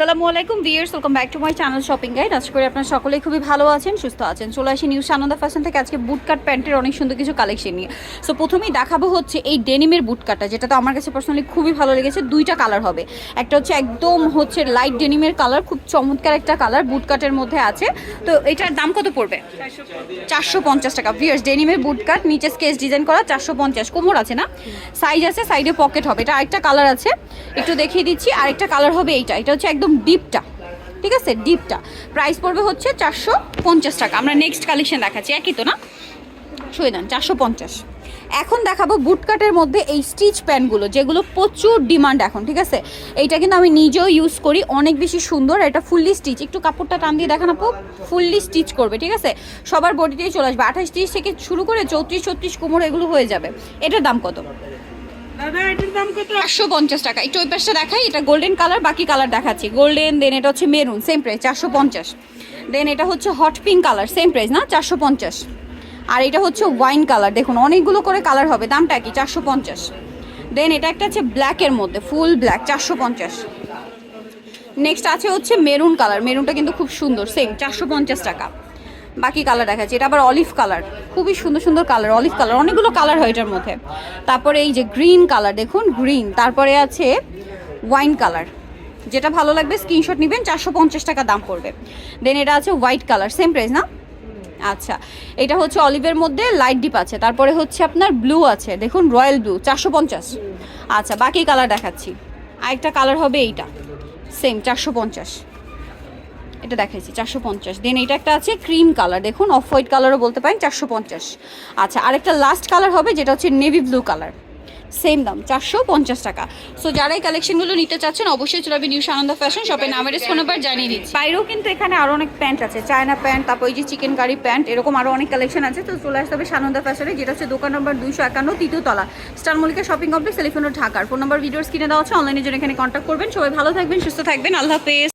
আসসালামু আলাইকুম viewers welcome back to my channel shopping guide আশা করি আপনারা সকলেই খুবই ভালো আছেন, সুস্থ আছেন। চলে আসি নিউ সানন্দা ফ্যাশন থেকে। আজকে বুট কাট প্যান্টের অনেক সুন্দর কিছু কালেকশন নিয়ে। সো প্রথমেই দেখাবো হচ্ছে এই ডেনিমের বুট কাটটা যেটা তো আমার কাছে পার্সোনালি খুবই ভালো লেগেছে। দুইটা কালার হবে। একটা হচ্ছে একদম হচ্ছে লাইট ডেনিমের কালার খুব চমৎকার একটা কালার বুটকাটের মধ্যে আছে। তো এটার দাম কত পড়বে? চারশো পঞ্চাশ টাকা। ভিয়ার্স ডেনিমের বুটকাট নিচে স্কেচ ডিজাইন করা, চারশো পঞ্চাশ। কোমর আছে না? সাইজ আছে সাইডে পকেট হবে। এটা আরেকটা কালার আছে। একটু দেখিয়ে দিচ্ছি। আরেকটা কালার হবে এইটা। এটা হচ্ছে একদম ডিপটা ঠিক আছে? ডিপটা প্রাইস পড়বে হচ্ছে চারশো পঞ্চাশ টাকা। আমরা নেক্সট কালেকশন দেখাচ্ছি। একই তো না? শুয়ে দেন চারশো পঞ্চাশ। এখন দেখাবো বুটকাটের মধ্যে এই স্টিচ প্যান্টগুলো যেগুলো প্রচুর ডিমান্ড এখন, ঠিক আছে? এইটা কিন্তু আমি নিজেও ইউজ করি, অনেক বেশি সুন্দর, এটা ফুললি স্টিচ একটু কাপড়টা টান দিয়ে দেখানো আপু ফুললি স্টিচ করবে, ঠিক আছে? সবার বডিতেই চলে আসবে। আঠাশ তিরিশ থেকে শুরু করে চৌত্রিশ ছত্রিশ কোমর এগুলো হয়ে যাবে। এটার দাম কত? চারশো পঞ্চাশ টাকা। একটু ওই পাশটা দেখাই, এটা গোল্ডেন কালার বাকি কালার দেখাচ্ছি। গোল্ডেন দেন এটা হচ্ছে মেরুন সেম প্রাইস চারশো পঞ্চাশ। দেন এটা হচ্ছে hot pink colour same price না? চারশো পঞ্চাশ। আর এটা হচ্ছে ওয়াইন কালার দেখুন, অনেকগুলো করে কালার হবে, দামটা কি চারশো পঞ্চাশ। দেন এটা একটা আছে ব্ল্যাকের মধ্যে ফুল ব্ল্যাক চারশো পঞ্চাশ। নেক্সট আছে হচ্ছে মেরুন কালার মেরুনটা কিন্তু খুব সুন্দর সেম চারশো পঞ্চাশ টাকা। বাকি কালার দেখাচ্ছি। এটা আবার অলিভ কালার খুবই সুন্দর সুন্দর কালার অলিভ কালার অনেকগুলো কালার হয় এটার মধ্যে। তারপরে এই যে গ্রিন কালার দেখুন গ্রিন তারপরে আছে ওয়াইন কালার যেটা ভালো লাগবে স্ক্রিনশট নেবেন, চারশো পঞ্চাশ টাকা দাম পড়বে। দেন এটা আছে হোয়াইট কালার সেম প্রাইস না? আচ্ছা এটা হচ্ছে অলিভের মধ্যে লাইট ডিপ আছে। তারপরে হচ্ছে আপনার ব্লু আছে। দেখুন রয়্যাল ব্লু চারশো পঞ্চাশ। আচ্ছা বাকি কালার দেখাচ্ছি। আরেকটা কালার হবে এইটা। সেম চারশো পঞ্চাশ। এটা দেখাইছি, চারশো পঞ্চাশ। দেন এটা একটা আছে ক্রিম কালার দেখুন অফ হোয়াইট কালারও বলতে পারেন, চারশো পঞ্চাশ। আচ্ছা আরেকটা লাস্ট কালার হবে, যেটা হচ্ছে নেভি ব্লু কালার সেম দাম, চারশো পঞ্চাশ টাকা। সো যারা এই কালেকশনগুলো নিতে চাচ্ছেন, অবশ্যই চলে নিউ সানন্দ ফ্যাশন শপে নামের ফোন নাম্বার জানিয়ে দিচ্ছি। বাইরেও কিন্তু এখানে আরও অনেক প্যান্ট আছে চায়না প্যান্ট তারপর ওই যে চিকেন কারি প্যান্ট এরকম আরও অনেক কালেকশন আছে। তো চলে আসতে হবে সানন্দা ফ্যাশনে যেটা হচ্ছে দোকান নম্বর দুশো একান্ন, তৃতীয় তলা। Star Mallika shopping complex telephone ঢাকার ফোন নাম্বার ভিডিওস কিনে দেওয়া আছে অনলাইনের জন্য এখানে কন্ট্যাক্ট করবেন। সবাই ভালো থাকবেন, সুস্থ থাকবেন। আল্লাহ হাফেজ।